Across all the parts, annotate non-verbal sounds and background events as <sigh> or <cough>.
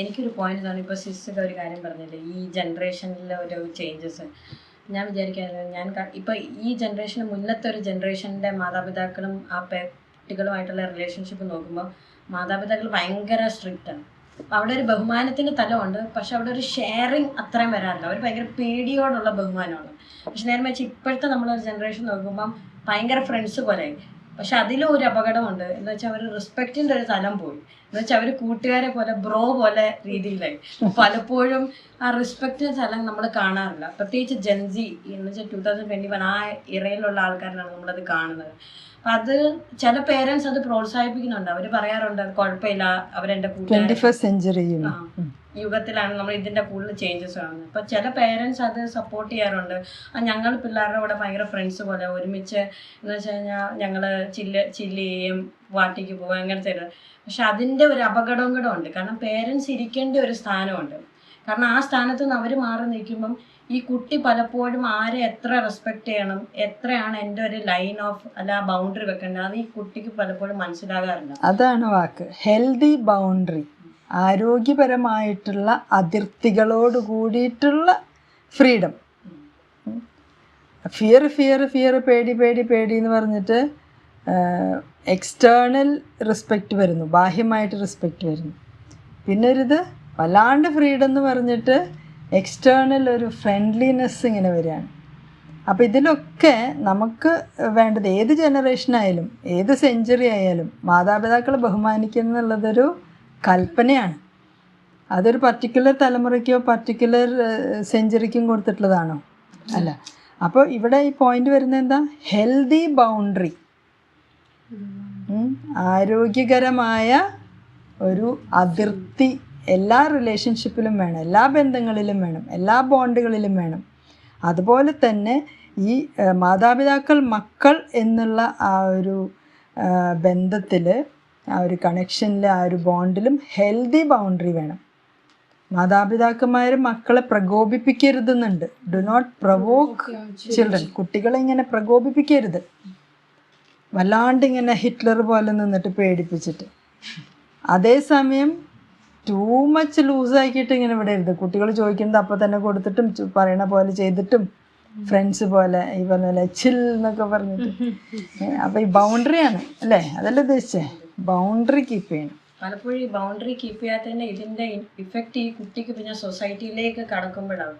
എനിക്കൊരു പോയിന്റ് തോന്നി. ഇപ്പോൾ സിസ്റ്റൊക്കെ ഒരു കാര്യം പറഞ്ഞില്ലേ? ഈ ജനറേഷനിലെ ഒരു ചേഞ്ചസ് ഞാൻ വിചാരിക്കുന്നത് ഞാൻ ഇപ്പോൾ ഈ ജനറേഷന് മുന്നത്തെ ഒരു ജനറേഷന്റെ മാതാപിതാക്കളും ആ കുട്ടികളുമായിട്ടുള്ള റിലേഷൻഷിപ്പ് നോക്കുമ്പോൾ മാതാപിതാക്കൾ ഭയങ്കര സ്ട്രിക്റ്റ് ആണ്. അപ്പൊ അവിടെ ഒരു ബഹുമാനത്തിന്റെ തലമുണ്ട്. പക്ഷെ അവിടെ ഒരു ഷെയറിങ് അത്രയും വരാറില്ല. അവർ ഭയങ്കര പേടിയോടുള്ള ബഹുമാനമാണ്. പക്ഷെ നേരെ വെച്ച് ഇപ്പോഴത്തെ നമ്മളൊരു ജനറേഷൻ നോക്കുമ്പം ഭയങ്കര ഫ്രണ്ട്സ് പോലെ പക്ഷെ അതിലും ഒരു അപകടമുണ്ട്. എന്ന് വെച്ചാൽ അവർ റെസ്പെക്റ്റിന്റെ ഒരു തലം പോയി. എന്ന് വെച്ചാൽ അവർ കൂട്ടുകാരെ പോലെ ബ്രോ പോലെ രീതിയിലായി. പലപ്പോഴും ആ റെസ്പെക്റ്റിന്റെ തലം നമ്മൾ കാണാറില്ല. പ്രത്യേകിച്ച് ജെൻസി എന്ന് വെച്ചാൽ ടൂ തൗസൻഡ് ട്വന്റി വൺ ആ ഇറയിലുള്ള ആൾക്കാരിലാണ് നമ്മളത് കാണുന്നത്. അപ്പൊ അത് ചില പേരൻസ് അത് പ്രോത്സാഹിപ്പിക്കുന്നുണ്ട്. അവർ പറയാറുണ്ട് കുഴപ്പമില്ല. അവരെന്റെ സെഞ്ചുറിയും. യുഗത്തിലാണ് നമ്മൾ ഇതിന്റെ കൂടുതൽ ചേഞ്ചസ് കാണുന്നത് അപ്പൊ ചില പേരൻസ് അത് സപ്പോർട്ട് ചെയ്യാറുണ്ട്. ഞങ്ങൾ പിള്ളേരുടെ കൂടെ ഭയങ്കര ഫ്രണ്ട്സ് പോലെ ഒരുമിച്ച് എന്ന് വെച്ച് കഴിഞ്ഞാൽ ഞങ്ങൾ ചില്ല് ചില്ല് ചെയ്യും വാട്ടിക്ക് പോകും അങ്ങനത്തെ പക്ഷെ അതിന്റെ ഒരു അപകടവും കൂടെ ഉണ്ട്. കാരണം പേരൻസ് ഇരിക്കേണ്ട ഒരു സ്ഥാനമുണ്ട്. കാരണം ആ സ്ഥാനത്ത് നിന്ന് അവർ മാറി നിൽക്കുമ്പം ഈ കുട്ടി പലപ്പോഴും ആരെ എത്ര റെസ്പെക്ട് ചെയ്യണം എത്രയാണ് എന്റെ ഒരു ലൈൻ ഓഫ് അല്ല ബൗണ്ടറി വെക്കേണ്ടത് അത് ഈ കുട്ടിക്ക് പലപ്പോഴും മനസ്സിലാകാറില്ല. അതാണ് വാക്ക്. ഹെൽതി ബൗണ്ടറി ആരോഗ്യപരമായിട്ടുള്ള അതിർത്തികളോട് കൂടിയിട്ടുള്ള ഫ്രീഡം. ഫിയർ ഫിയർ ഫിയർ പേടി പേടി പേടി എന്ന് പറഞ്ഞിട്ട് എക്സ്റ്റേണൽ റെസ്പെക്റ്റ് വരുന്നു. ബാഹ്യമായിട്ട് റെസ്പെക്റ്റ് വരുന്നു. പിന്നെ ഒരിത് വല്ലാണ്ട് ഫ്രീഡം എന്ന് പറഞ്ഞിട്ട് എക്സ്റ്റേണൽ ഒരു ഫ്രണ്ട്ലിനെസ് ഇങ്ങനെ വരികയാണ്. അപ്പോൾ ഇതിലൊക്കെ നമുക്ക് വേണ്ടത് ഏത് ജനറേഷനായാലും ഏത് സെഞ്ചുറി ആയാലും മാതാപിതാക്കളെ ബഹുമാനിക്കുക എന്നുള്ളതൊരു കൽപ്പനയാണ്. അതൊരു പർട്ടിക്കുലർ തലമുറയ്ക്കോ പർട്ടിക്കുലർ സെഞ്ചുറിക്കും കൊടുത്തിട്ടുള്ളതാണോ? അല്ല. അപ്പോൾ ഇവിടെ ഈ പോയിന്റ് വരുന്നത് എന്താ ഹെൽതി ബൗണ്ടറി ആരോഗ്യകരമായ ഒരു അതിർത്തി എല്ലാ റിലേഷൻഷിപ്പിലും വേണം എല്ലാ ബന്ധങ്ങളിലും വേണം എല്ലാ ബോണ്ടുകളിലും വേണം. അതുപോലെ തന്നെ ഈ മാതാപിതാക്കൾ മക്കൾ എന്നുള്ള ആ ഒരു ബന്ധത്തിൽ ആ ഒരു കണക്ഷനിൽ ആ ഒരു ബോണ്ടിലും ഹെൽത്തി ബൗണ്ടറി വേണം. മാതാപിതാക്കന്മാർ മക്കളെ പ്രകോപിപ്പിക്കരുതെന്നുണ്ട്. ഡു നോട്ട് പ്രവോക്ക് ചിൽഡ്രൻ കുട്ടികളെ ഇങ്ങനെ പ്രകോപിപ്പിക്കരുത്. വല്ലാണ്ട് ഇങ്ങനെ ഹിറ്റ്ലർ പോലെ നിന്നിട്ട് പേടിപ്പിച്ചിട്ട്. അതേസമയം ടൂ മച്ച് ലൂസാക്കിയിട്ട് ഇങ്ങനെ ഇവിടെ വിടരുത് കുട്ടികൾ ചോദിക്കുന്നത് അപ്പം തന്നെ കൊടുത്തിട്ടും പറയണ പോലെ ചെയ്തിട്ടും ഫ്രണ്ട്സ് പോലെ ഈ പറഞ്ഞ ചിൽ എന്നൊക്കെ പറഞ്ഞിട്ട്. അപ്പം ഈ ബൗണ്ടറിയാണ് അല്ലേ? അതല്ലേ ഉദ്ദേശിച്ചേ? ബൗണ്ടറി കീപ്പ് ചെയ്യണം. പലപ്പോഴും ഈ ബൗണ്ടറി കീപ്പ് ചെയ്യാത്തതിന്റെ ഇതിന്റെ ഇഫക്റ്റ് ഈ കുട്ടിക്ക് പിന്നെ സൊസൈറ്റിയിലേക്ക് കടക്കുമ്പോഴാണ്.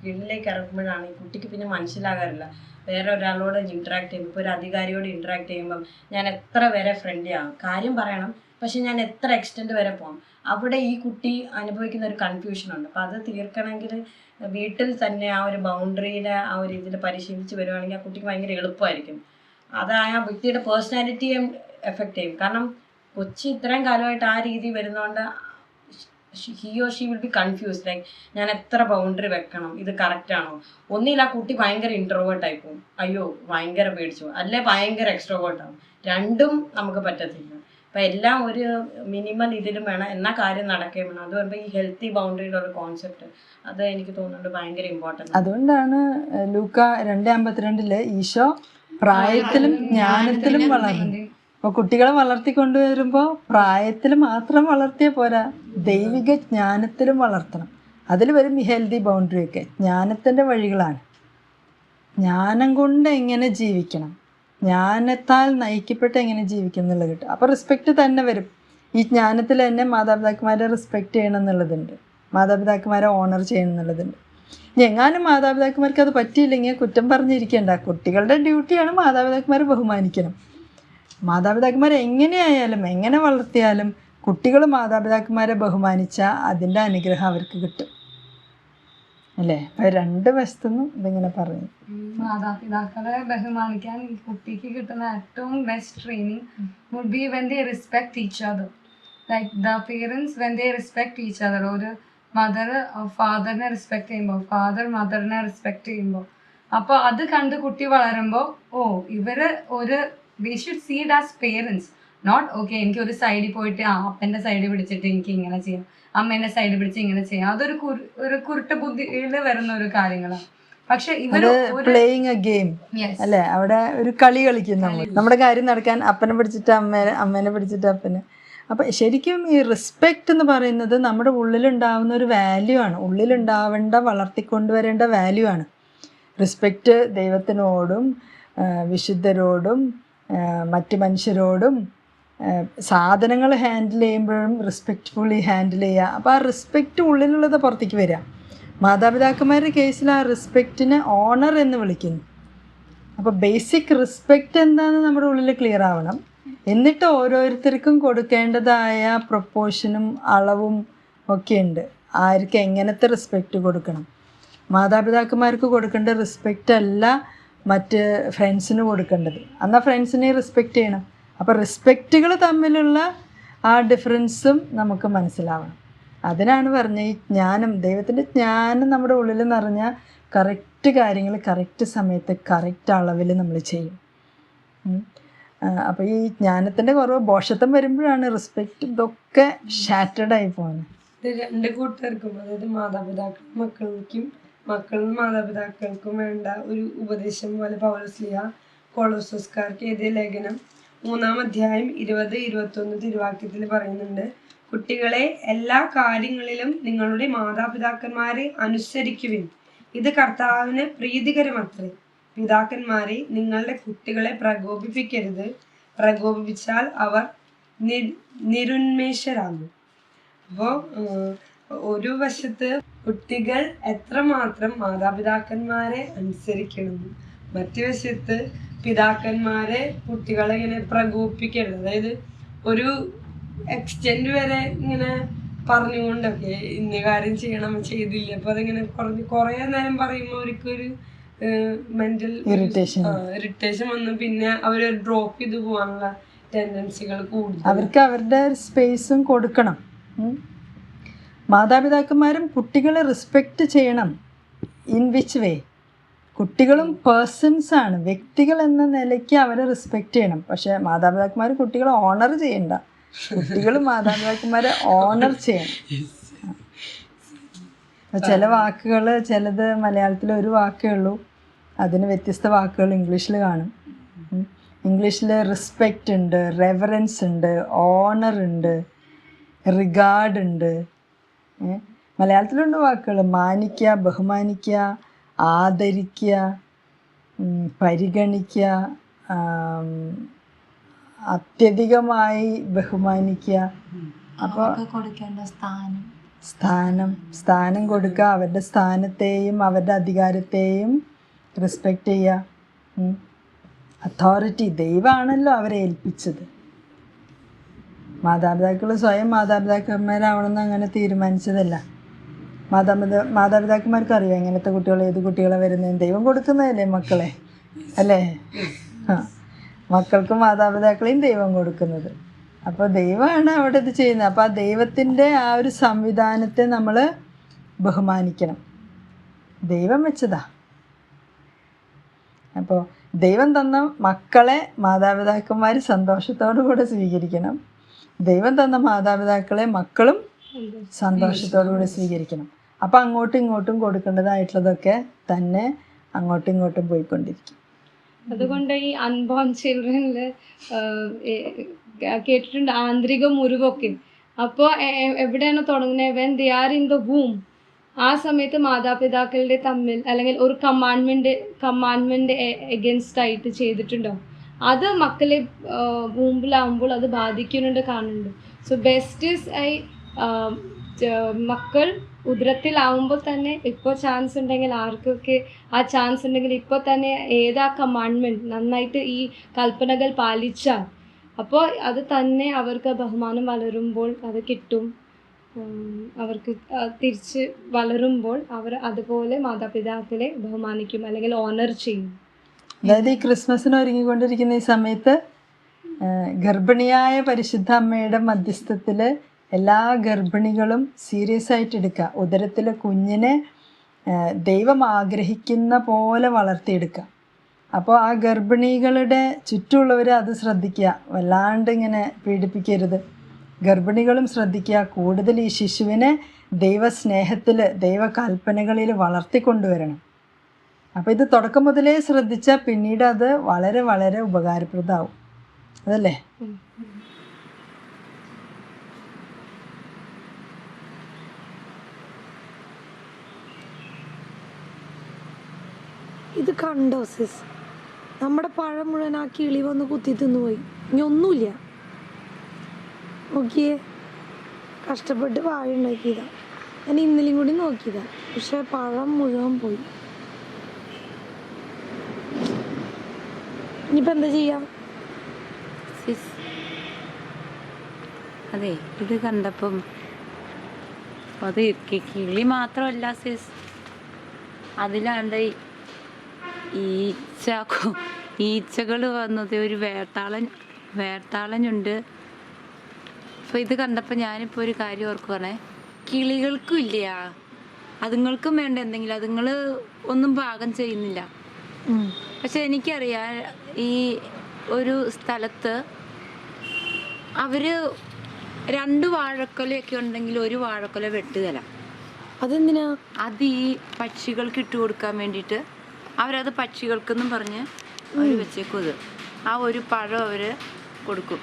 ഫീൽഡിലേക്ക് ഇറക്കുമ്പോഴാണ് ഈ കുട്ടിക്ക് പിന്നെ മനസ്സിലാകാറില്ല. വേറെ ഒരാളോട് ഇന്ററാക്ട് ചെയ്യുമ്പോൾ ഇപ്പോൾ ഒരു അധികാരിയോട് ഇന്ററാക്ട് ചെയ്യുമ്പം ഞാൻ എത്ര വരെ ഫ്രണ്ട്ലി ആകും കാര്യം പറയണം. പക്ഷെ ഞാൻ എത്ര എക്സ്റ്റെൻഡ് വരെ പോകാം അവിടെ ഈ കുട്ടി അനുഭവിക്കുന്ന ഒരു കൺഫ്യൂഷൻ ഉണ്ട്. അപ്പം അത് തീർക്കണമെങ്കിൽ വീട്ടിൽ തന്നെ ആ ഒരു ബൗണ്ടറിയിലെ ആ ഒരു ഇതിൽ പരിശീലിച്ച് വരുവാണെങ്കിൽ ആ കുട്ടിക്ക് ഭയങ്കര എളുപ്പമായിരിക്കും. അത് ആ വ്യക്തിയുടെ പേഴ്സണാലിറ്റിയെ എഫക്റ്റ് ചെയ്യും കാരണം കൊച്ചി ഇത്രയും കാലമായിട്ട് ആ രീതി വരുന്നതുകൊണ്ട് he or she will be confuse like ഞാൻ എത്ര ബൗണ്ടറി വെക്കണം ഇത് കറക്റ്റ് ആണോ ഒന്നില്ല ആ കുട്ടി ഭയങ്കര ഇൻട്രോവേർട്ട് ആയി പോകും അയ്യോ ഭയങ്കര പേടിച്ചു അല്ലേ ഭയങ്കര എക്സ്ട്രോവേർട്ട് ആവും രണ്ടും നമുക്ക് പറ്റത്തില്ല അപ്പൊ എല്ലാം ഒരു മിനിമം ഇതിലും വേണം എന്നാ കാര്യം നടക്കുകയും വേണം അത് പറയുമ്പോൾ ഈ ഹെൽത്തി ബൗണ്ടറിയുടെ ഒരു കോൺസെപ്റ്റ് അത് എനിക്ക് തോന്നുന്നുണ്ട് ഭയങ്കര ഇമ്പോർട്ടന്റ് അതുകൊണ്ടാണ് ലൂക്ക രണ്ട് അമ്പത്തിരണ്ടിൽ ഈശോ പ്രായത്തിലും ജ്ഞാനത്തിലും വളർന്നു അപ്പൊ കുട്ടികളെ വളർത്തിക്കൊണ്ടുവരുമ്പോൾ പ്രായത്തിൽ മാത്രം വളർത്തിയാൽ പോരാ. ദൈവിക ജ്ഞാനത്തിലും വളർത്തണം. അതിൽ വരും ഈ ഹെൽത്തി ബൗണ്ടറി ഒക്കെ. ജ്ഞാനത്തിന്റെ വഴികളാണ്. ജ്ഞാനം കൊണ്ട് എങ്ങനെ ജീവിക്കണം? ജ്ഞാനത്താൽ നയിക്കപ്പെട്ട് എങ്ങനെ ജീവിക്കണം എന്നുള്ളത് കിട്ടും. അപ്പോൾ റെസ്പെക്റ്റ് തന്നെ വരും. ഈ ജ്ഞാനത്തിൽ തന്നെ മാതാപിതാക്കന്മാരെ റെസ്പെക്റ്റ് ചെയ്യണം എന്നുള്ളതുണ്ട്. മാതാപിതാക്കന്മാരെ ഓണർ ചെയ്യണം എന്നുള്ളതുണ്ട്. എങ്ങാനും മാതാപിതാക്കന്മാർക്ക് അത് പറ്റിയില്ലെങ്കിൽ കുറ്റം പറഞ്ഞിരിക്കേണ്ട. കുട്ടികളുടെ ഡ്യൂട്ടിയാണ് മാതാപിതാക്കന്മാരെ ബഹുമാനിക്കണം. മാതാപിതാക്കന്മാരെ എങ്ങനെയായാലും എങ്ങനെ വളർത്തിയാലും കുട്ടികൾ മാതാപിതാക്കന്മാരെ ബഹുമാനിച്ചാൽ അതിന്റെ അനുഗ്രഹം അവർക്ക് കിട്ടും. അല്ലേ? അപ്പം രണ്ട് വശത്തുനിന്നും ഇതിങ്ങനെ പറഞ്ഞു. മാതാപിതാക്കളെ ബഹുമാനിക്കാൻ കുട്ടിക്ക് കിട്ടുന്ന ഏറ്റവും best training would be when they respect teacher like the parents when they respect teacher ഒരു മദർ ഫാദറിനെ റെസ്പെക്ട് ചെയ്യുമ്പോൾ ഫാദർ മദറിനെ റെസ്പെക്ട് ചെയ്യുമ്പോൾ. അപ്പോൾ അത് കണ്ട് കുട്ടി വളരുമ്പോൾ ഓ ഇവർ ഒരു they should see it as parents not okay എനിക്ക് ഒരു സൈഡിൽ പോയിട്ട് ആ അപ്പന്റെ സൈഡിൽ പിടിച്ചിട്ട് എനിക്ക് ഇങ്ങനെ ചെയ്യാം. അമ്മേന്റെ സൈഡിൽ പിടിച്ച് ഇങ്ങനെ ചെയ്യാം. അതൊരു ഒരു കുരുട്ട ബുദ്ധിയിൽ വരുന്ന ഒരു കാര്യങ്ങളാണ് പക്ഷെ ഇവർ ഒരു പ്ലേയിങ് എ ഗെയിം. അല്ലേ? അവിടെ ഒരു കളി കളിക്കുന്നു നമ്മുടെ കാര്യം നടക്കാൻ അപ്പനെ പിടിച്ചിട്ട് അമ്മേനെ അമ്മേനെ പിടിച്ചിട്ട് അപ്പനെ. അപ്പം ശരിക്കും ഈ റെസ്പെക്റ്റ് എന്ന് പറയുന്നത് നമ്മുടെ ഉള്ളിലുണ്ടാവുന്ന ഒരു വാല്യൂ ആണ്. ഉള്ളിലുണ്ടാവേണ്ട വളർത്തിക്കൊണ്ടുവരേണ്ട വാല്യൂ ആണ്. റെസ്പെക്റ്റ് ദൈവത്തിനോടും വിശുദ്ധരോടും മറ്റ് മനുഷ്യരോടും സാധനങ്ങൾ ഹാൻഡിൽ ചെയ്യുമ്പോഴും റെസ്പെക്റ്റ്ഫുള്ളി ഹാൻഡിൽ ചെയ്യുക. അപ്പോൾ ആ റെസ്പെക്റ്റ് ഉള്ളിലുള്ളത് പുറത്തേക്ക് വരിക. മാതാപിതാക്കന്മാരുടെ കേസിൽ ആ റെസ്പെക്റ്റിനെ ഓണർ എന്ന് വിളിക്കുന്നു. അപ്പോൾ ബേസിക് റെസ്പെക്റ്റ് എന്താണെന്ന് നമ്മുടെ ഉള്ളിൽ ക്ലിയർ ആവണം. എന്നിട്ട് ഓരോരുത്തർക്കും കൊടുക്കേണ്ടതായ പ്രൊപ്പോഷനും അളവും ഒക്കെ ഉണ്ട്. ആർക്ക് എങ്ങനത്തെ റെസ്പെക്റ്റ് കൊടുക്കണം? മാതാപിതാക്കന്മാർക്ക് കൊടുക്കേണ്ട റെസ്പെക്റ്റ് അല്ല മറ്റ് ഫ്രണ്ട്സിന് കൊടുക്കേണ്ടത്. എന്നാൽ ഫ്രണ്ട്സിനെ റെസ്പെക്റ്റ് ചെയ്യണം. അപ്പോൾ റെസ്പെക്റ്റുകൾ തമ്മിലുള്ള ആ ഡിഫറൻസും നമുക്ക് മനസ്സിലാവണം. അതിനാണ് പറഞ്ഞ ഈ ജ്ഞാനം. ദൈവത്തിന്റെ ജ്ഞാനം നമ്മുടെ ഉള്ളിൽ നിറഞ്ഞാൽ കറക്റ്റ് കാര്യങ്ങൾ കറക്റ്റ് സമയത്ത് കറക്റ്റ് അളവിൽ നമ്മൾ ചെയ്യും. അപ്പോൾ ഈ ജ്ഞാനത്തിന്റെ കുറവ് ബോഷത്വം വരുമ്പോഴാണ് റെസ്പെക്റ്റ് ഇതൊക്കെ ഷാറ്റേഡായി പോകുന്നത്. രണ്ട് കൂട്ടുകാർക്കും അതായത് മാതാപിതാക്കൾ മക്കൾക്കും മക്കളും മാതാപിതാക്കൾക്കും വേണ്ട ഒരു ഉപദേശം പോലെ പൗലസ്ലിയ കൊളോസോസ്കാർക്ക് എഴുതിയ ലേഖനം മൂന്നാം അധ്യായം ഇരുപത് ഇരുപത്തൊന്ന് തിരുവാക്യത്തിൽ പറയുന്നുണ്ട്. കുട്ടികളെ എല്ലാ കാര്യങ്ങളിലും നിങ്ങളുടെ മാതാപിതാക്കന്മാരെ അനുസരിക്കുവിൻ. ഇത് കർത്താവിന് പ്രീതികരമത്രേ. പിതാക്കന്മാരെ നിങ്ങളുടെ കുട്ടികളെ പ്രകോപിപ്പിക്കരുത്. പ്രകോപിപ്പിച്ചാൽ അവർ നിരുന്മേഷരാകും. അപ്പോൾ ഒരു വശത്ത് കുട്ടികൾ എത്രമാത്രം മാതാപിതാക്കന്മാരെ അനുസരിക്കണം. മറ്റു വശത്ത് പിതാക്കന്മാരെ കുട്ടികളെ ഇങ്ങനെ പ്രകോപിപ്പിക്കരുത്. അതായത് ഒരു എക്സ്റ്റെൻഡ് വരെ ഇങ്ങനെ പറഞ്ഞുകൊണ്ടൊക്കെ ഇന്ന കാര്യം ചെയ്യണം ചെയ്തില്ല. അപ്പൊ അതിങ്ങനെ കുറഞ്ഞ് കുറേ നേരം പറയുമ്പോൾ അവർക്കൊരു മെന്റൽ Irritation. ഇറിറ്റേഷൻ വന്ന് പിന്നെ അവർ ഡ്രോപ്പ് ചെയ്ത് പോകാനുള്ള ടെൻഡൻസികൾ കൂടുതൽ. അവർക്ക് അവരുടെ സ്പേസും കൊടുക്കണം. മാതാപിതാക്കന്മാരും കുട്ടികളെ റെസ്പെക്റ്റ് ചെയ്യണം. ഇൻ വിച്ച് വേ കുട്ടികളും പേഴ്സൺസ് ആണ്. വ്യക്തികൾ എന്ന നിലയ്ക്ക് അവരെ റെസ്പെക്റ്റ് ചെയ്യണം. പക്ഷേ മാതാപിതാക്കന്മാർ കുട്ടികളെ ഓണർ ചെയ്യണ്ട. കുട്ടികൾ മാതാപിതാക്കന്മാരെ ഓണർ ചെയ്യണം. ചില വാക്കുകൾ ചിലത് മലയാളത്തിൽ ഒരു വാക്കേ ഉള്ളൂ. അതിന് വ്യത്യസ്ത വാക്കുകൾ ഇംഗ്ലീഷിൽ കാണും. ഇംഗ്ലീഷിൽ റെസ്പെക്റ്റ് ഉണ്ട് റെവറൻസ് ഉണ്ട് ഓണർ ഉണ്ട് റിഗാർഡ് ഉണ്ട്? മലയാളത്തിലുണ്ട് വാക്കുകൾ. മാനിക്കുക ബഹുമാനിക്കുക ആദരിക്കുക പരിഗണിക്കുക അത്യധികമായി ബഹുമാനിക്കുക അപ്പോൾ കൊടുക്കേണ്ട സ്ഥാനം. സ്ഥാനം സ്ഥാനം കൊടുക്കുക അവരുടെ സ്ഥാനത്തെയും അവരുടെ അധികാരത്തെയും റെസ്പെക്റ്റ് ചെയ്യുക. അതോറിറ്റി ദൈവമാണല്ലോ അവരെ ഏൽപ്പിച്ചത്. മാതാപിതാക്കൾ സ്വയം മാതാപിതാക്കന്മാരാവണമെന്ന് അങ്ങനെ തീരുമാനിച്ചതല്ല. മാതാപിതാ മാതാപിതാക്കന്മാർക്ക് അറിയാം എങ്ങനത്തെ കുട്ടികൾ ഏത് കുട്ടികളെ വരുന്നത് ദൈവം കൊടുക്കുന്നതല്ലേ മക്കളെ? അല്ലേ? മക്കൾക്കും മാതാപിതാക്കളെയും ദൈവം കൊടുക്കുന്നത്. അപ്പോൾ ദൈവമാണ് അവിടെ ഇത് ചെയ്യുന്നത്. അപ്പോൾ ആ ദൈവത്തിന്റെ ആ ഒരു സംവിധാനത്തെ നമ്മൾ ബഹുമാനിക്കണം. ദൈവം വെച്ചതാ. അപ്പോൾ ദൈവം തന്ന മക്കളെ മാതാപിതാക്കന്മാർ സന്തോഷത്തോടു കൂടെ സ്വീകരിക്കണം. ദൈവം തന്ന മാതാപിതാക്കളെ മക്കളും സന്തോഷത്തോടുകൂടി സ്വീകരിക്കണം. അപ്പം അങ്ങോട്ടും ഇങ്ങോട്ടും കൊടുക്കേണ്ടതായിട്ടുള്ളതൊക്കെ തന്നെ അങ്ങോട്ടും ഇങ്ങോട്ടും പോയിക്കൊണ്ടിരിക്കും. അതുകൊണ്ട് ഈ അൺബോൺ ചിൽഡ്രനിൽ കേട്ടിട്ടുണ്ട് ആന്തരിക മുറിവൊക്കെ. അപ്പോൾ എവിടെയാണ് തുടങ്ങുന്നത് when they are in the womb ആ സമയത്ത് മാതാപിതാക്കളുടെ തമ്മിൽ അല്ലെങ്കിൽ ഒരു കമാൻഡ്മെന്റ് കമാൻഡ്മെന്റ് എഗൻസ്റ്റ് ആയിട്ട് ചെയ്തിട്ടുണ്ടാവും അത് മക്കളെ മുമ്പിലാവുമ്പോൾ അത് ബാധിക്കുന്നുണ്ട് കാണുന്നുണ്ട്. സോ ബെസ്റ്റ് ഇസ് ഐ മക്കൾ ഉദരത്തിലാവുമ്പോൾ തന്നെ ഇപ്പോൾ ചാൻസ് ഉണ്ടെങ്കിൽ ആർക്കൊക്കെ ആ ചാൻസ് ഉണ്ടെങ്കിൽ ഇപ്പോൾ തന്നെ ഏതാ കമാൻഡ്മെന്റ് നന്നായിട്ട് ഈ കൽപ്പനകൾ പാലിച്ചാൽ. അപ്പോൾ അത് തന്നെ അവർക്ക് ബഹുമാനം വളരുമ്പോൾ അത് കിട്ടും. അവർക്ക് തിരിച്ച് വളരുമ്പോൾ അവർ അതുപോലെ മാതാപിതാക്കളെ ബഹുമാനിക്കും അല്ലെങ്കിൽ ഓണർ ചെയ്യും. അതായത് ഈ ക്രിസ്മസിന് ഒരുങ്ങിക്കൊണ്ടിരിക്കുന്ന ഈ സമയത്ത് ഗർഭിണിയായ പരിശുദ്ധ അമ്മയുടെ മധ്യസ്ഥത്തിൽ എല്ലാ ഗർഭിണികളും സീരിയസ് ആയിട്ട് എടുക്കുക. ഉദരത്തിലെ കുഞ്ഞിനെ ദൈവം ആഗ്രഹിക്കുന്ന പോലെ വളർത്തിയെടുക്കുക. അപ്പോൾ ആ ഗർഭിണികളുടെ ചുറ്റുമുള്ളവർ അത് ശ്രദ്ധിക്കുക. വല്ലാണ്ട് ഇങ്ങനെ പീഡിപ്പിക്കരുത്. ഗർഭിണികളും ശ്രദ്ധിക്കുക. കൂടുതൽ ഈ ശിശുവിനെ ദൈവസ്നേഹത്തിൽ ദൈവകൽപ്പനകളിൽ വളർത്തിക്കൊണ്ടുവരണം. അപ്പോൾ ഇത് തുടക്കം മുതലേ ശ്രദ്ധിച്ചാൽ പിന്നീട് അത് വളരെ വളരെ ഉപകാരപ്രദമാവും. അതല്ലേ? ഇത് കണ്ടോ സിസ് നമ്മുടെ പഴം മുഴുവൻ ആ കിളി വന്ന് കുത്തി തിന്നുപോയി. ഇനി ഒന്നുമില്ല. നോക്കിയേ. കഷ്ടപ്പെട്ട് വാഴ ഉണ്ടാക്കിയതാ. ഞാൻ ഇന്നലെയും കൂടി നോക്കിയതാ. പക്ഷേ പഴം മുഴുവൻ പോയി. ഇനിയിപ്പോൾ എന്താ ചെയ്യാം? സിസ് അതെ ഇത് കണ്ടപ്പം അത് കിളി മാത്രമല്ല സിസ് അതിലാണ്ട് ഈച്ച ഈച്ചകൾ വന്നത് ഒരു വേട്ടാളൻ വേട്ടാളനുണ്ട്. അപ്പോൾ ഇത് കണ്ടപ്പോൾ ഞാനിപ്പോൾ ഒരു കാര്യം ഓർക്കുവാണേ. കിളികൾക്കും ഇല്ല അതുങ്ങൾക്കും വേണ്ട എന്തെങ്കിലും. അതുങ്ങൾ ഒന്നും പാകം ചെയ്യുന്നില്ല. പക്ഷെ എനിക്കറിയാം ഈ ഒരു സ്ഥലത്ത് അവർ രണ്ട് വാഴക്കൊലയൊക്കെ ഉണ്ടെങ്കിൽ ഒരു വാഴക്കൊല വെട്ടുകല. അതെന്തിനാ? അത് ഈ പക്ഷികൾക്ക് ഇട്ട് കൊടുക്കാൻ വേണ്ടിയിട്ട് അവരത് പക്ഷികൾക്കെന്നും പറഞ്ഞ് അവർ വെച്ചേക്കും അത്. ആ ഒരു പഴം അവർ കൊടുക്കും.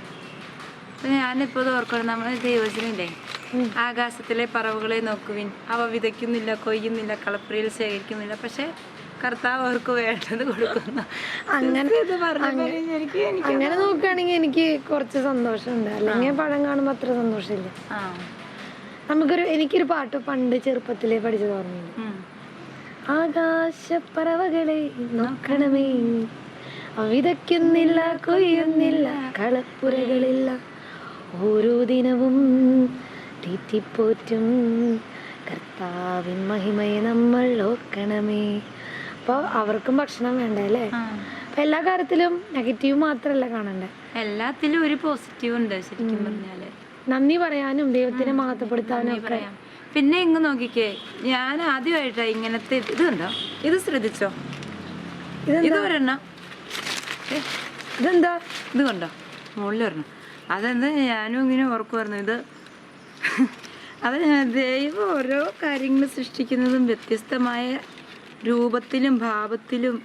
അപ്പം ഞാനിപ്പോൾ ഇത് ഓർക്കണം നമ്മൾ ദൈവജനില്ലേ ആകാശത്തിലെ പറവുകളെ നോക്കുവിൻ. അവ വിതയ്ക്കുന്നില്ല കൊയ്യുന്നില്ല കളപ്രിയിൽ ശേഖരിക്കുന്നില്ല. പക്ഷെ കർത്താവ് അവർക്ക് വേണ്ടത് കൊടുക്കുന്നു. അങ്ങനെ ഇത് പറഞ്ഞു എനിക്ക് അങ്ങനെ നോക്കുകയാണെങ്കിൽ എനിക്ക് കുറച്ച് സന്തോഷമുണ്ട്. അല്ലെങ്കിൽ പഴം കാണുമ്പോൾ അത്ര സന്തോഷമില്ല. നമുക്കൊരു എനിക്കൊരു പാട്ട് പണ്ട് ചെറുപ്പത്തിലേ പഠിച്ചത് ഓർമ്മയുണ്ട്. ആകാശപ്പറവകളെ നോക്കണമേ. വിതയ്ക്കുന്നില്ല കൊയ്യുന്നില്ല കളപ്പുരകളില്ല. ഓരോ ദിനവും തീറ്റിപ്പോറ്റും കർത്താവിൻ മഹിമയെ നമ്മൾ ഓർക്കണമേ. അപ്പോൾ അവർക്കും ഭക്ഷണം വേണ്ട അല്ലേ? അപ്പൊ അപ്പം എല്ലാ കാര്യത്തിലും നെഗറ്റീവ് മാത്രല്ല കാണണ്ടേ? എല്ലാത്തിലും ഒരു പോസിറ്റീവ് ഉണ്ട് ശരിക്കും പറഞ്ഞാൽ. നന്ദി പറയാനും ദൈവത്തിനെ മഹത്വപ്പെടുത്താനും ഒക്കെ. പിന്നെ ഇങ്ങ് നോക്കിക്കേ ഞാൻ ആദ്യമായിട്ട് ഇങ്ങനത്തെ ഇത് ഇത് ഇത് ശ്രദ്ധിച്ചോ? ഇത് ഒരെണ്ണം. ഇതെന്താ? ഇത് കണ്ടോ? മുകളിൽ ഒരെണ്ണം. അതെന്താ ഞാനും ഇങ്ങനെ ഓർക്കുമായിരുന്നു ഇത് <laughs> അത് ദൈവം ഓരോ കാര്യങ്ങൾ സൃഷ്ടിക്കുന്നതും വ്യത്യസ്തമായ രൂപത്തിലും ഭാവത്തിലും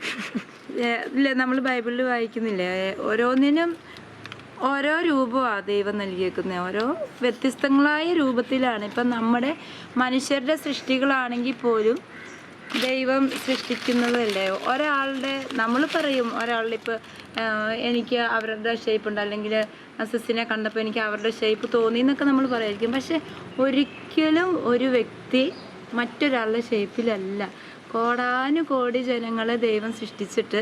ഇല്ല നമ്മൾ ബൈബിളിൽ വായിക്കുന്നില്ലേ? ഓരോന്നിനും ഓരോ രൂപമാണ് ദൈവം നൽകിയേക്കുന്നത് ഓരോ വ്യത്യസ്തങ്ങളായ രൂപത്തിലാണ്. ഇപ്പം നമ്മുടെ മനുഷ്യരുടെ സൃഷ്ടികളാണെങ്കിൽ പോലും ദൈവം സൃഷ്ടിക്കുന്നതല്ലേ? ഒരാളുടെ നമ്മൾ പറയും ഒരാളുടെ ഇപ്പോൾ എനിക്ക് അവരുടെ ഷേപ്പ് ഉണ്ട്. അല്ലെങ്കിൽ സിസിനെ കണ്ടപ്പോൾ എനിക്ക് അവരുടെ ഷേപ്പ് തോന്നി എന്നൊക്കെ നമ്മൾ പറയായിരിക്കും. പക്ഷെ ഒരിക്കലും ഒരു വ്യക്തി മറ്റൊരാളുടെ ഷേപ്പിലല്ല കോടാനുകോടി ജനങ്ങളെ ദൈവം സൃഷ്ടിച്ചിട്ട്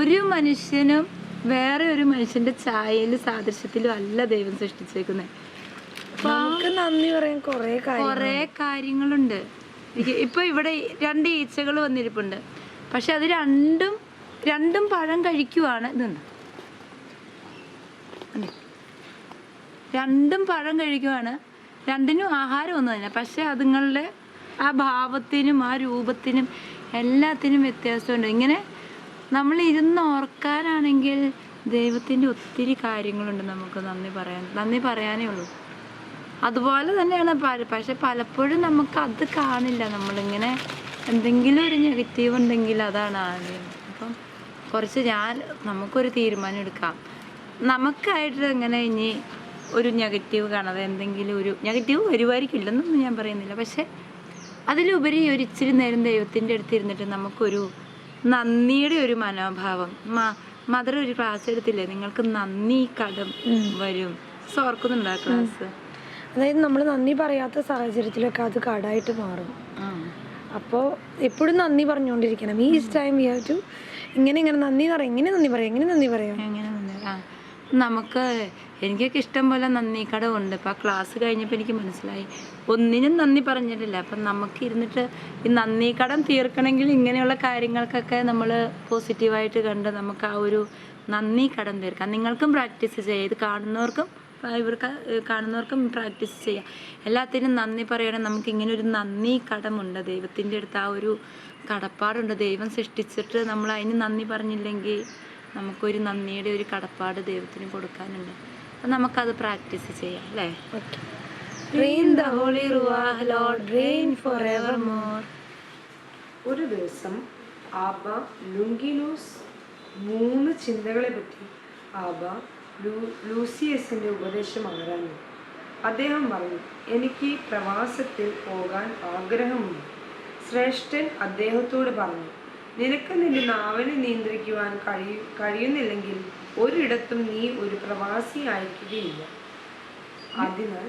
ഒരു മനുഷ്യനും വേറെ ഒരു മനുഷ്യന്റെ ചായയിലും സാദൃശ്യത്തിലും അല്ല ദൈവം സൃഷ്ടിച്ചേക്കുന്നത് കൊറേ നന്ദി പറയാൻ കുറേ കാര്യം കുറേ കാര്യങ്ങളുണ്ട്. ഇപ്പൊ ഇവിടെ രണ്ട് ഈച്ചകൾ വന്നിരിപ്പുണ്ട്. പക്ഷെ അത് രണ്ടും രണ്ടും പഴം കഴിക്കുവാണ് ഇതുണ്ട്? രണ്ടും പഴം കഴിക്കുവാണ്. രണ്ടിനും ആഹാരം ഒന്നും തന്നെ പക്ഷെ അതുങ്ങളുടെ ആ ഭാവത്തിനും ആ രൂപത്തിനും എല്ലാത്തിനും വ്യത്യാസമുണ്ട്. ഇങ്ങനെ നമ്മൾ ഇരുന്ന് ഓർക്കാനാണെങ്കിൽ ദൈവത്തിന്റെ ഒത്തിരി കാര്യങ്ങളുണ്ട് നമുക്ക് നന്ദി പറയാൻ നന്ദി പറയാനേ ഉള്ളൂ. അതുപോലെ തന്നെയാണ് പക്ഷെ പലപ്പോഴും നമുക്ക് അത് കാണില്ല. നമ്മളിങ്ങനെ എന്തെങ്കിലും ഒരു നെഗറ്റീവ് ഉണ്ടെങ്കിൽ അതാണ് ആദ്യം അപ്പം കുറച്ച് ഞാൻ നമുക്കൊരു തീരുമാനം എടുക്കാം. നമുക്കായിട്ട് എങ്ങനെ ഇനി ഒരു നെഗറ്റീവ് കാണാതെ എന്തെങ്കിലും ഒരു നെഗറ്റീവ് വരുമായിരിക്കില്ലെന്നൊന്നും ഞാൻ പറയുന്നില്ല. പക്ഷെ അതിലുപരി ഒരു ഇച്ചിരി നേരം ദൈവത്തിന്റെ അടുത്ത് ഇരുന്നിട്ട് നമുക്കൊരു നന്ദിയുടെ ഒരു മനോഭാവം. മദർ ഒരു ക്ലാസ് എടുത്തില്ലേ? നിങ്ങൾക്ക് നന്ദി കടം വരും. ഓർക്കുന്നുണ്ടോ ക്ലാസ്? അതായത് നമ്മൾ നന്ദി പറയാത്ത സാഹചര്യത്തിലൊക്കെ അത് കടായിട്ട് മാറും. അപ്പോൾ എപ്പോഴും നന്ദി പറഞ്ഞുകൊണ്ടിരിക്കണം. ഈ ടൈം വി ഹാവ് ടു ഇങ്ങനെ ഇങ്ങനെ നന്ദി പറയാം. ഇങ്ങനെ നന്ദി പറയാം? ഇങ്ങനെ നന്ദി പറയാം? നമുക്ക് എനിക്കൊക്കെ ഇഷ്ടം പോലെ നന്ദി കടമുണ്ട് ഇപ്പം ആ ക്ലാസ് കഴിഞ്ഞപ്പോൾ എനിക്ക് മനസ്സിലായി. ഒന്നിനും നന്ദി പറഞ്ഞിട്ടില്ല. അപ്പം നമുക്ക് ഇരുന്നിട്ട് ഈ നന്ദി കടം തീർക്കണമെങ്കിൽ ഇങ്ങനെയുള്ള കാര്യങ്ങൾക്കൊക്കെ നമ്മൾ പോസിറ്റീവായിട്ട് കണ്ട് നമുക്ക് ആ ഒരു നന്ദി കടം തീർക്കാം. നിങ്ങൾക്കും പ്രാക്ടീസ് ചെയ്യാം. ഇത് കാണുന്നവർക്കും ഇവർക്ക് കാണുന്നവർക്കും പ്രാക്ടീസ് ചെയ്യാം. എല്ലാത്തിനും നന്ദി പറയണം. നമുക്ക് ഇങ്ങനെ ഒരു നന്ദി കടമുണ്ട്. ദൈവത്തിന്റെ അടുത്ത് ആ ഒരു കടപ്പാടുണ്ട്. ദൈവം സൃഷ്ടിച്ചിട്ട് നമ്മൾ അതിന് നന്ദി പറഞ്ഞില്ലെങ്കിൽ നമുക്കൊരു നന്ദിയുടെ ഒരു കടപ്പാട് ദൈവത്തിന് കൊടുക്കാനുണ്ട്. അപ്പം നമുക്കത് പ്രാക്ടീസ് ചെയ്യാം അല്ലേ? Holy the lord reign for ever more ഒരു ദിവസം ആബ ലുങ്കിലൂസ് മൂന്ന് ചിന്തകളെ പറ്റി ആബ ലൂ ലൂസിയസിന്റെ ഉപദേശം ആരാഞ്ഞു. അദ്ദേഹം പറഞ്ഞു എനിക്ക് പ്രവാസത്തിൽ പോകാൻ ആഗ്രഹമുണ്ട്. ശ്രേഷ്ഠൻ അദ്ദേഹത്തോട് പറഞ്ഞു നിനക്ക് നിന്റെ നാവിനെ നിയന്ത്രിക്കുവാൻ കഴിയ കഴിയുന്നില്ലെങ്കിൽ ഒരിടത്തും നീ ഒരു പ്രവാസി അയക്കുകയില്ല അതിനാൽ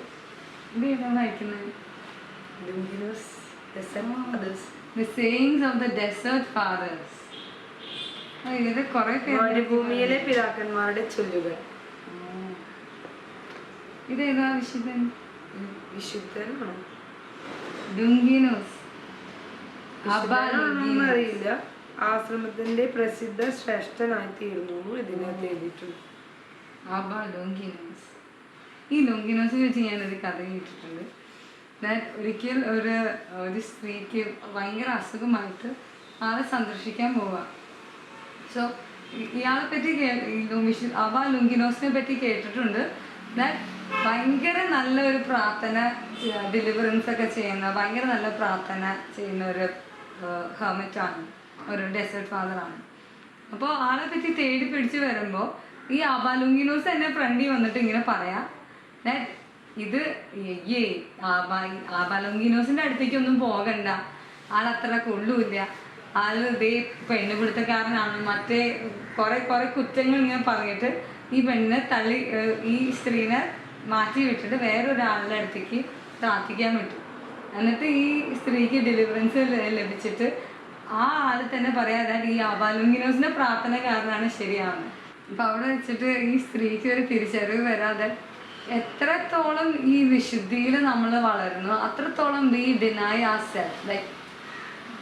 മരുഭൂമിയിലെ പിതാക്കന്മാരുടെ ചൊല്ലുകൾ. ഇതേതാ വിശുദ്ധൻ? വിശുദ്ധനാണ്. അറിയില്ല ആശ്രമത്തിന്റെ പ്രസിദ്ധ ശ്രേഷ്ഠനായി തീർന്നു ഇതിനകത്ത് എഴുതിയിട്ടുണ്ട്. ആബ ലോങ്കിനോസ്. ഈ ലോങ്കിനോസിനെ വെച്ച് ഞാനൊരു കഥ കേട്ടിട്ടുണ്ട്. ഞാൻ ഒരിക്കൽ ഒരു ഒരു സ്ത്രീക്ക് ഭയങ്കര അസുഖമായിട്ട് ആളെ സന്ദർശിക്കാൻ പോവാ. സോ ഇയാളെ പറ്റി കേ- ഈ ലു- വിശു- അബ ലുങ്കിനോസിനെ പറ്റി കേട്ടിട്ടുണ്ട്. ഞാൻ ഭയങ്കര നല്ല ഒരു പ്രാർത്ഥന ഡെലിവറൻസ് ഒക്കെ ചെയ്യുന്ന ഭയങ്കര നല്ല പ്രാർത്ഥന ചെയ്യുന്ന ഒരു ഹെർമിറ്റാണ് ഒരു ഡെസേർട്ട് ആണ്. അപ്പോൾ ആളെ പറ്റി തേടി പിടിച്ച് വരുമ്പോൾ ഈ ആബാലുങ്ങിനോസ് എന്നെ ഫ്രണ്ടിൽ വന്നിട്ട് ഇങ്ങനെ പറയാം ഇത് ഏ ആബാലുങ്കിനോസിന്റെ അടുത്തേക്കൊന്നും പോകണ്ട. ആളത്ര കൊള്ളൂല്ല. ആൾ ഇതേ പെണ്ണുപിടുത്തക്കാരനാണ് മറ്റേ കുറേ കുറേ കുറ്റങ്ങൾ ഇങ്ങനെ പറഞ്ഞിട്ട് ഈ പെണ്ണിനെ തള്ളി ഈ സ്ത്രീനെ മാറ്റി വിട്ടിട്ട് വേറൊരാളുടെ അടുത്തേക്ക് പ്രാർത്ഥിക്കാൻ പറ്റും എന്നിട്ട് ഈ സ്ത്രീക്ക് ഡെലിവറൻസ് ലഭിച്ചിട്ട് ആ ആൾ തന്നെ പറയാതെ ഈ അബാലുങ്കിനോസിന്റെ പ്രാർത്ഥന കാരണമാണ് ശരിയാവുന്നത്. അപ്പൊ അവിടെ വെച്ചിട്ട് ഈ സ്ത്രീക്ക് ഒരു തിരിച്ചറിവ് വരാതെ എത്രത്തോളം ഈ വിശുദ്ധിയിൽ നമ്മൾ വളരുന്നു അത്രത്തോളം we deny a self like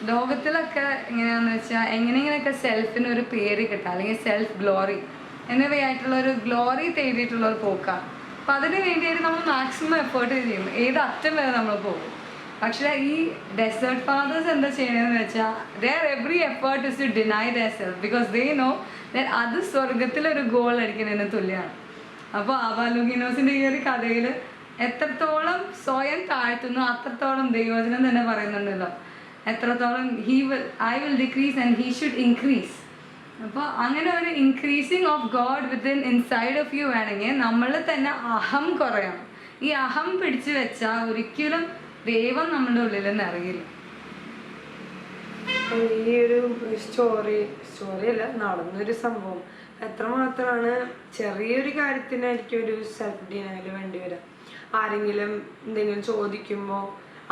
ലോകത്തിലൊക്കെ എങ്ങനെയാന്ന് വെച്ചാൽ എങ്ങനെയെങ്കിലൊക്കെ സെൽഫിന് ഒരു പേര് കിട്ടുക അല്ലെങ്കിൽ സെൽഫ് ഗ്ലോറി എന്നിവയായിട്ടുള്ള ഒരു ഗ്ലോറി തേടിയിട്ടുള്ള ഒരു പോക്കാണ്. അപ്പം അതിന് വേണ്ടിയിട്ട് നമ്മൾ മാക്സിമം എഫേർട്ട് ചെയ്യും. ഏത് അറ്റം വരെ നമ്മൾ പോകും. പക്ഷേ ഈ ഡെസേർട്ട് ഫാദേഴ്സ് എന്താ ചെയ്യണമെന്ന് വെച്ചാൽ their every effort is to deny their self because they know that അത് സ്വർഗത്തിലൊരു ഗോൾ അടിക്കുന്നതിന് തുല്യമാണ് അപ്പോൾ അബാലുഗിനോസിന്റെ ഈ ഒരു കഥയിൽ എത്രത്തോളം സ്വയം താഴ്ത്തുന്നു അത്രത്തോളം ദൈവചനം തന്നെ പറയുന്നുണ്ടല്ലോ. എത്രത്തോളം he will I will decrease and he should increase അപ്പോൾ അങ്ങനെ ഒരു increasing of God within inside of you വേണമെങ്കിൽ നമ്മൾ തന്നെ അഹം കുറയണം. ഈ അഹം പിടിച്ചു വെച്ചാൽ ഒരിക്കലും ദൈവം നമ്മുടെ ഉള്ളിൽ നിന്ന് ഇറങ്ങില്ല ഈ ഒരു സ്റ്റോറി സ്റ്റോറി അല്ല നടന്നൊരു സംഭവം. എത്രമാത്രമാണ് ചെറിയൊരു കാര്യത്തിനായിരിക്കും ഒരു സെൽഫ് ഡിനയൽ വേണ്ടി വരിക. ആരെങ്കിലും എന്തെങ്കിലും ചോദിക്കുമ്പോൾ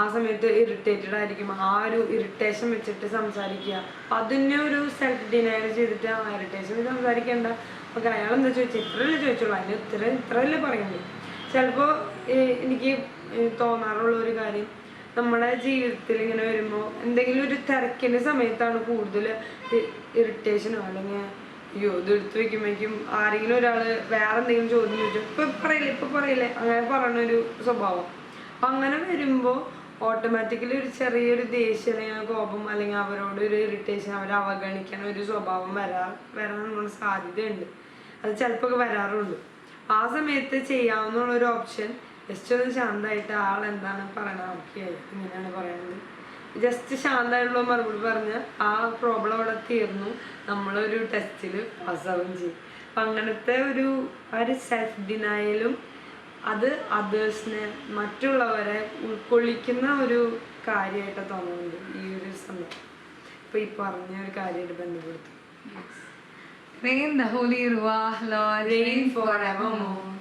ആ സമയത്ത് ഇറിറ്റേറ്റഡ് ആയിരിക്കും ആ ഒരു ഇറിറ്റേഷൻ വെച്ചിട്ട് സംസാരിക്കുക. അതിനെ ഒരു സെൽഫ് ഡിനയൽ ചെയ്തിട്ട് ആ ഇറിറ്റേഷൻ സംസാരിക്കേണ്ട. നമുക്ക് അയാൾ എന്താ ചോദിച്ചാൽ ഇത്രയല്ലേ ചോദിച്ചോളൂ അതിന് ഇത്ര ഇത്രയല്ലേ പറയുന്നത്. ചിലപ്പോൾ എനിക്ക് തോന്നാറുള്ള ഒരു കാര്യം. നമ്മുടെ ജീവിതത്തിൽ ഇങ്ങനെ വരുമ്പോൾ എന്തെങ്കിലും ഒരു തിരക്കിന്റെ സമയത്താണ് കൂടുതൽ ഇറിറ്റേഷനോ അല്ലെങ്കിൽ അയ്യോ ഇത് എടുത്ത് വെക്കുമ്പോഴേക്കും ആരെങ്കിലും ഒരാൾ വേറെ എന്തെങ്കിലും ചോദ്യം ചോദിച്ചു. ഇപ്പം പറയില്ലേ ഇപ്പം പറയില്ലേ? അങ്ങനെ പറയുന്ന ഒരു സ്വഭാവം. അപ്പം അങ്ങനെ വരുമ്പോൾ ഓട്ടോമാറ്റിക്കലി ഒരു ചെറിയൊരു ദേഷ്യം അല്ലെങ്കിൽ കോപം അല്ലെങ്കിൽ അവരോട് ഒരു ഇറിറ്റേഷൻ അവരെ അവഗണിക്കണ ഒരു സ്വഭാവം വരാ നമ്മുടെ സാധ്യതയുണ്ട്. അത് ചിലപ്പോൾ വരാറുണ്ട്. ആ സമയത്ത് ചെയ്യാവുന്ന ഒരു ഓപ്ഷൻ ജസ്റ്റ് ഒന്ന് ശാന്തമായിട്ട് ആൾ എന്താണ് പറയണത് ഓക്കെ ഇങ്ങനെയാണ് പറയുന്നത് ജസ്റ്റ് ശാന്തമായിട്ടുള്ള മറുപടി പറഞ്ഞ് ആ പ്രോബ്ലം അവിടെ തീർന്നു. നമ്മളൊരു ടെസ്റ്റിൽ പാസ്സാവുകയും ചെയ്യും അപ്പം അങ്ങനത്തെ ഒരു ഒരു സെൽഫ് ഡിനായലും അത് അതേഴ്സിനെ മറ്റുള്ളവരെ ഉൾക്കൊള്ളിക്കുന്ന ഒരു കാര്യമായിട്ട് തോന്നുന്നുണ്ട് ഈ ഒരു സമയം. ഇപ്പം ഈ പറഞ്ഞ ഒരു കാര്യമായിട്ട് ബന്ധപ്പെടുത്തും. Rain the Holy Ruah, Lord, Rain forevermore.